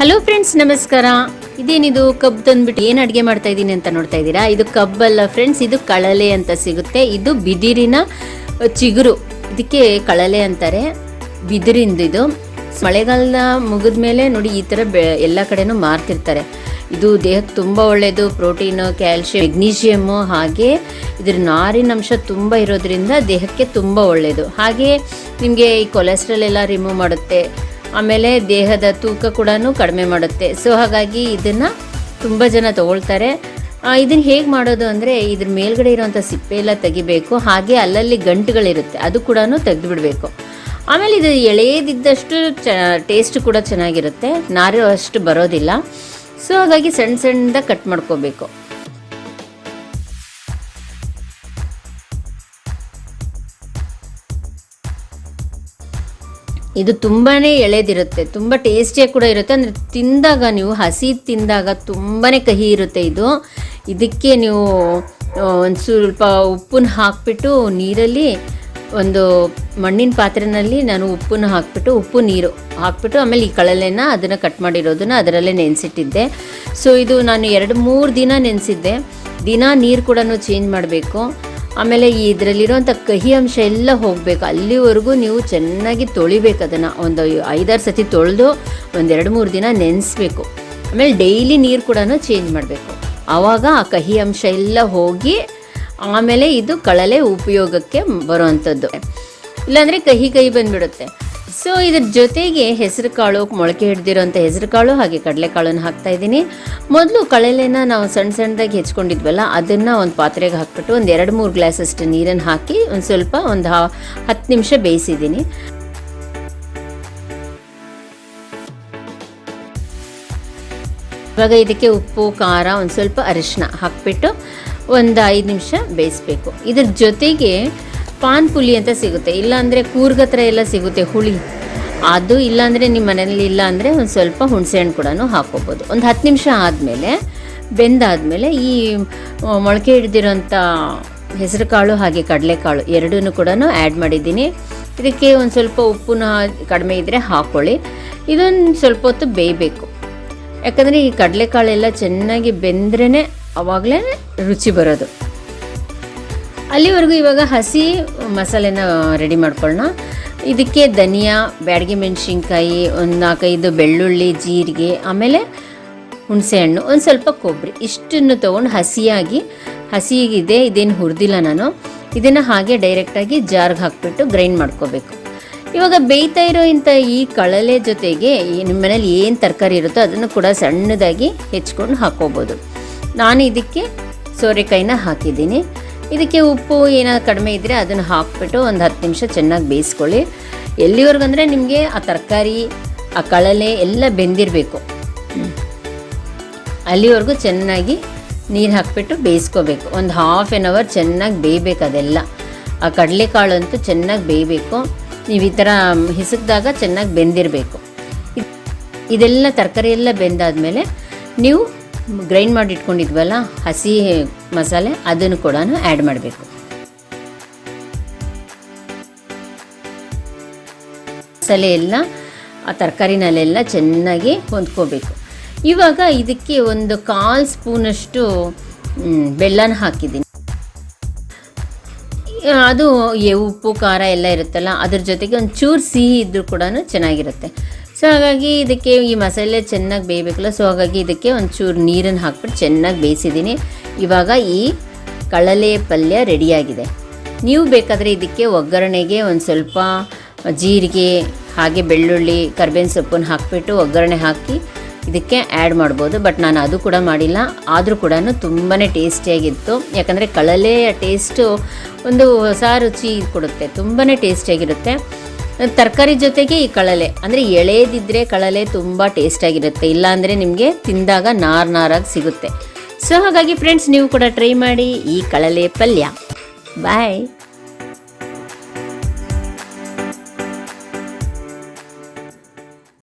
Hello friends ನಮಸ್ಕಾರ. ಇದೇನಿದು ಕಬ್ಬು ತಂದ್ಬಿಟ್ಟು ಏನು ಅಡುಗೆ ಮಾಡ್ತಾ ಇದ್ದೀನಿ ಅಂತ ನೋಡ್ತಾ ಇದ್ದೀರಾ? ಇದು ಕಬ್ಬಲ್ಲ ಫ್ರೆಂಡ್ಸ್ ಇದು ಕಳಲೆ ಅಂತ ಸಿಗುತ್ತೆ. ಇದು ಬಿದಿರಿನ ಚಿಗುರು. ಇದಕ್ಕೆ ಕಳಲೆ ಅಂತಾರೆ. ಬಿದಿರಿಂದ ಇದು. ಮಳೆಗಾಲದ ಮುಗಿದ ಮೇಲೆ ನೋಡಿ ಈ ಥರ ಬೆ, ಎಲ್ಲ ಕಡೆನೂ ಮಾರ್ತಿರ್ತಾರೆ. ಇದು ದೇಹಕ್ಕೆ ತುಂಬ ಒಳ್ಳೆಯದು ಪ್ರೋಟೀನು, ಕ್ಯಾಲ್ಶಿಯಂ, ಮೆಗ್ನೀಷಿಯಮ್ಮು ಹಾಗೆ ಇದ್ರ ನಾರಿನ ಅಂಶ ತುಂಬ ಇರೋದ್ರಿಂದ ದೇಹಕ್ಕೆ ತುಂಬ ಒಳ್ಳೆಯದು ಹಾಗೆ ನಿಮಗೆ ಈ ಕೊಲೆಸ್ಟ್ರಾಲ್ ಎಲ್ಲ ರಿಮೂವ್ ಮಾಡುತ್ತೆ. ಆಮೇಲೆ ದೇಹದ ತೂಕ ಕೂಡ ಕಡಿಮೆ ಮಾಡುತ್ತೆ. ಸೊ ಹಾಗಾಗಿ ಇದನ್ನು ತುಂಬ ಜನ ತಗೊಳ್ತಾರೆ. ಇದನ್ನು ಹೇಗೆ ಮಾಡೋದು ಅಂದರೆ ಇದ್ರ ಮೇಲ್ಗಡೆ ಇರೋವಂಥ ಸಿಪ್ಪೆ ಎಲ್ಲ ತೆಗಿಬೇಕು. ಹಾಗೆ ಅಲ್ಲಲ್ಲಿ ಗಂಟುಗಳಿರುತ್ತೆ. ಅದು ಕೂಡ ತೆಗೆದು ಬಿಡಬೇಕು ಆಮೇಲೆ ಇದು ಎಳೆಯದಿದ್ದಷ್ಟು ಚ ಟೇಸ್ಟ್ ಕೂಡ ಚೆನ್ನಾಗಿರುತ್ತೆ. ನಾರು ಅಷ್ಟು ಬರೋದಿಲ್ಲ. ಸೊ ಹಾಗಾಗಿ ಸಣ್ಣ ಸಣ್ಣದ ಕಟ್ ಮಾಡ್ಕೋಬೇಕು. ಇದು ತುಂಬಾ ಎಳೆದಿರುತ್ತೆ, ತುಂಬ ಟೇಸ್ಟಿಯಾಗಿ ಕೂಡ ಇರುತ್ತೆ. ಅಂದರೆ ತಿಂದಾಗ ನೀವು ಹಸಿ ತಿಂದಾಗ ತುಂಬಾ ಕಹಿ ಇರುತ್ತೆ ಇದು. ಇದಕ್ಕೆ ನೀವು ಒಂದು ಸ್ವಲ್ಪ ಉಪ್ಪನ್ನ ಹಾಕಿಬಿಟ್ಟು ನೀರಲ್ಲಿ ಒಂದು ಮಣ್ಣಿನ ಪಾತ್ರೆಯಲ್ಲಿ ನಾನು ಉಪ್ಪನ್ನು ಹಾಕಿಬಿಟ್ಟು, ಉಪ್ಪು ನೀರು ಹಾಕ್ಬಿಟ್ಟು, ಆಮೇಲೆ ಈ ಕಳಲೆನ ಅದನ್ನು ಕಟ್ ಮಾಡಿರೋದನ್ನ ಅದರಲ್ಲೇ ನೆನೆಸಿಟ್ಟಿದ್ದೆ. ಸೊ ಇದು ನಾನು ಎರಡು ಮೂರು ದಿನ ನೆನೆಸಿದ್ದೆ. ದಿನ ನೀರು ಕೂಡ ಚೇಂಜ್ ಮಾಡಬೇಕು. ಆಮೇಲೆ ಇದರಲ್ಲಿರುವಂಥ ಕಹಿ ಅಂಶ ಎಲ್ಲ ಹೋಗಬೇಕು. ಅಲ್ಲಿವರೆಗೂ ನೀವು ಚೆನ್ನಾಗಿ ತೊಳಿಬೇಕು ಅದನ್ನು. ಒಂದು ಐದಾರು ಸತಿ ತೊಳೆದು ಒಂದೆರಡು ಮೂರು ದಿನ ನೆನೆಸ್ಬೇಕು. ಆಮೇಲೆ ಡೈಲಿ ನೀರು ಕೂಡ ಚೇಂಜ್ ಮಾಡಬೇಕು. ಆವಾಗ ಆ ಕಹಿ ಅಂಶ ಎಲ್ಲ ಹೋಗಿ ಆಮೇಲೆ ಇದು ಕಳಲೆ ಉಪಯೋಗಕ್ಕೆ ಬರುವಂಥದ್ದು. ಇಲ್ಲಾಂದರೆ ಕಹಿ ಕಹಿ ಬಂದುಬಿಡುತ್ತೆ. ಸೊ ಇದ್ರ ಜೊತೆಗೆ ಹೆಸರು ಕಾಳು, ಮೊಳಕೆ ಹಿಡ್ದಿರೋಂಥ ಹೆಸರು ಕಾಳು, ಹಾಗೆ ಕಡಲೆಕಾಳನ್ನು ಹಾಕ್ತಾ ಇದ್ದೀನಿ. ಮೊದಲು ಕಳಲೆನ ನಾವು ಸಣ್ಣ ಸಣ್ಣದಾಗಿ ಹೆಚ್ಕೊಂಡಿದ್ವಲ್ಲ, ಅದನ್ನು ಒಂದು ಪಾತ್ರೆಗೆ ಹಾಕ್ಬಿಟ್ಟು ಒಂದು ಎರಡು ಮೂರು ಗ್ಲಾಸಷ್ಟು ನೀರನ್ನು ಹಾಕಿ ಒಂದು ಸ್ವಲ್ಪ ಒಂದು ಹತ್ತು ನಿಮಿಷ ಬೇಯಿಸಿದ್ದೀನಿ. ಇವಾಗ ಇದಕ್ಕೆ ಉಪ್ಪು, ಖಾರ, ಒಂದು ಸ್ವಲ್ಪ ಅರಿಶಿನ ಹಾಕ್ಬಿಟ್ಟು ಒಂದು ಐದು ನಿಮಿಷ ಬೇಯಿಸ್ಬೇಕು. ಇದ್ರ ಜೊತೆಗೆ ಪಾನ್ ಪುಲಿ ಅಂತ ಸಿಗುತ್ತೆ. ಇಲ್ಲಾಂದರೆ ಕೂರ್ಗ ಹತ್ರ ಎಲ್ಲ ಸಿಗುತ್ತೆ ಹುಳಿ. ಅದು ಇಲ್ಲಾಂದರೆ ನಿಮ್ಮ ಮನೇಲಿ ಇಲ್ಲ ಅಂದರೆ ಒಂದು ಸ್ವಲ್ಪ ಹುಣಸೆಹಣ್ಣು ಕೂಡ ಹಾಕ್ಕೋಬೋದು. ಒಂದು ಹತ್ತು ನಿಮಿಷ ಆದಮೇಲೆ, ಬೆಂದಾದಮೇಲೆ ಈ ಮೊಳಕೆ ಹಿಡ್ದಿರೋಂಥ ಹೆಸರುಕಾಳು ಹಾಗೆ ಕಡಲೆಕಾಳು ಎರಡೂ ಕೂಡ ಆ್ಯಡ್ ಮಾಡಿದ್ದೀನಿ. ಇದಕ್ಕೆ ಒಂದು ಸ್ವಲ್ಪ ಉಪ್ಪುನ ಕಡಿಮೆ ಇದ್ದರೆ ಹಾಕ್ಕೊಳ್ಳಿ ಇದೊಂದು ಸ್ವಲ್ಪ ಹೊತ್ತು ಬೇಯಬೇಕು. ಯಾಕಂದರೆ ಈ ಕಡಲೆಕಾಳೆಲ್ಲ ಚೆನ್ನಾಗಿ ಬೆಂದ್ರೇ ಅವಾಗಲೇ ರುಚಿ ಬರೋದು. ಅಲ್ಲಿವರೆಗೂ ಇವಾಗ ಹಸಿ ಮಸಾಲೆನ ರೆಡಿ ಮಾಡ್ಕೊಳ್ಳೋಣ ಇದಕ್ಕೆ ಧನಿಯಾ, ಬ್ಯಾಡಗಿ ಮೆಣಸಿನ್ಕಾಯಿ, ಒಂದು ನಾಲ್ಕೈದು ಬೆಳ್ಳುಳ್ಳಿ, ಜೀರಿಗೆ, ಆಮೇಲೆ ಹುಣಸೆಹಣ್ಣು, ಒಂದು ಸ್ವಲ್ಪ ಕೊಬ್ಬರಿ ಇಷ್ಟನ್ನು ತೊಗೊಂಡು ಹಸಿಯಾಗಿ ಹಸಿಯಾಗಿದೆ ಇದೇನು ಹುರಿದಿಲ್ಲ ನಾನು. ಇದನ್ನು ಹಾಗೆ ಡೈರೆಕ್ಟಾಗಿ ಜಾರ್ಗೆ ಹಾಕ್ಬಿಟ್ಟು ಗ್ರೈಂಡ್ ಮಾಡ್ಕೋಬೇಕು. ಇವಾಗ ಬೇಯ್ತಾ ಇರೋ ಇಂಥ ಈ ಕಳಲೆ ಜೊತೆಗೆ ನಿಮ್ಮ ಮನೇಲಿ ಏನು ತರಕಾರಿ ಇರುತ್ತೋ ಅದನ್ನು ಕೂಡ ಸಣ್ಣದಾಗಿ ಹೆಚ್ಕೊಂಡು ಹಾಕ್ಕೋಬೋದು ನಾನು ಇದಕ್ಕೆ ಸೋರೆಕಾಯಿನ ಹಾಕಿದ್ದೀನಿ. ಇದಕ್ಕೆ ಉಪ್ಪು ಏನಾದ್ರು ಕಡಿಮೆ ಇದ್ದರೆ ಅದನ್ನು ಹಾಕ್ಬಿಟ್ಟು ಒಂದು ಹತ್ತು ನಿಮಿಷ ಚೆನ್ನಾಗಿ ಬೇಯಿಸ್ಕೊಳ್ಳಿ. ಎಲ್ಲಿವರೆಗೂ ಅಂದರೆ ನಿಮಗೆ ಆ ತರಕಾರಿ, ಆ ಕಳಲೆ ಎಲ್ಲ ಬೆಂದಿರಬೇಕು. ಅಲ್ಲಿವರೆಗೂ ಚೆನ್ನಾಗಿ ನೀರು ಹಾಕ್ಬಿಟ್ಟು ಬೇಯಿಸ್ಕೋಬೇಕು. ಒಂದು ಹಾಫ್ ಆನ್ ಅವರ್ ಚೆನ್ನಾಗಿ ಬೇಯಬೇಕು ಅದೆಲ್ಲ. ಆ ಕಡಲೆಕಾಳು ಅಂತೂ ಚೆನ್ನಾಗಿ ಬೇಯಬೇಕು. ನೀವು ಈ ಥರ ಹಿಸುಕಿದಾಗ ಚೆನ್ನಾಗಿ ಬೆಂದಿರಬೇಕು. ಇದೆಲ್ಲ ತರಕಾರಿ ಎಲ್ಲ ಬೆಂದಾದಮೇಲೆ ನೀವು ಗ್ರೈಂಡ್ ಮಾಡಿ ಇಟ್ಕೊಂಡಿದ್ವಲ್ಲ ಹಸಿ ಮಸಾಲೆ ಅದನ್ನು ಕೂಡ ಆ್ಯಡ್ ಮಾಡಬೇಕು. ಮಸಾಲೆ ಎಲ್ಲ, ಆ ತರಕಾರಿನಲ್ಲೆಲ್ಲ ಚೆನ್ನಾಗಿ ಹೊಂದ್ಕೋಬೇಕು. ಇವಾಗ ಇದಕ್ಕೆ ಒಂದು ಕಾಲು ಸ್ಪೂನಷ್ಟು ಬೆಲ್ಲನ ಹಾಕಿದ್ದೀನಿ. ಅದು ಉಪ್ಪು, ಖಾರ ಎಲ್ಲ ಇರುತ್ತಲ್ಲ, ಅದ್ರ ಜೊತೆಗೆ ಒಂದು ಚೂರು ಸಿಹಿ ಇದ್ದರೂ ಕೂಡ ಚೆನ್ನಾಗಿರುತ್ತೆ. ಸೊ ಹಾಗಾಗಿ ಇದಕ್ಕೆ ಈ ಮಸಾಲೆ ಚೆನ್ನಾಗಿ ಬೇಯಬೇಕಲ್ಲ ಸೊ ಹಾಗಾಗಿ ಇದಕ್ಕೆ ಒಂಚೂರು ಚೂರು ನೀರನ್ನು ಹಾಕ್ಬಿಟ್ಟು ಚೆನ್ನಾಗಿ ಬೇಯಿಸಿದ್ದೀನಿ. ಇವಾಗ ಈ ಕಳಲೆ ಪಲ್ಯ ರೆಡಿಯಾಗಿದೆ. ನೀವು ಬೇಕಾದರೆ ಇದಕ್ಕೆ ಒಗ್ಗರಣೆಗೆ ಒಂದು ಸ್ವಲ್ಪ ಜೀರಿಗೆ, ಹಾಗೆ ಬೆಳ್ಳುಳ್ಳಿ, ಕರ್ಬೇವಿನ ಸೊಪ್ಪನ್ನು ಹಾಕಿಬಿಟ್ಟು ಒಗ್ಗರಣೆ ಹಾಕಿ ಇದಕ್ಕೆ ಆ್ಯಡ್ ಮಾಡ್ಬೋದು. ಬಟ್ ನಾನು ಅದು ಕೂಡ ಮಾಡಿಲ್ಲ. ಆದರೂ ಕೂಡ ತುಂಬಾ ಟೇಸ್ಟಿಯಾಗಿತ್ತು. ಯಾಕಂದರೆ ಕಳಲೆಯ ಟೇಸ್ಟು ಒಂದು ಹೊಸ ರುಚಿ ಕೊಡುತ್ತೆ. ತುಂಬಾ ಟೇಸ್ಟಿಯಾಗಿರುತ್ತೆ ತರಕಾರಿ ಜೊತೆಗೆ ಈ ಕಳಲೆ. ಅಂದರೆ ಎಳೆದಿದ್ದರೆ ಕಳಲೆ ತುಂಬ ಟೇಸ್ಟಾಗಿರುತ್ತೆ ಇಲ್ಲಾಂದರೆ ನಿಮಗೆ ತಿಂದಾಗ ನಾರ್ ನಾರಾಗಿ ಸಿಗುತ್ತೆ. ಸೊ ಹಾಗಾಗಿ ಫ್ರೆಂಡ್ಸ್ ನೀವು ಕೂಡ ಟ್ರೈ ಮಾಡಿ ಈ ಕಳಲೆ ಪಲ್ಯ. ಬಾಯ್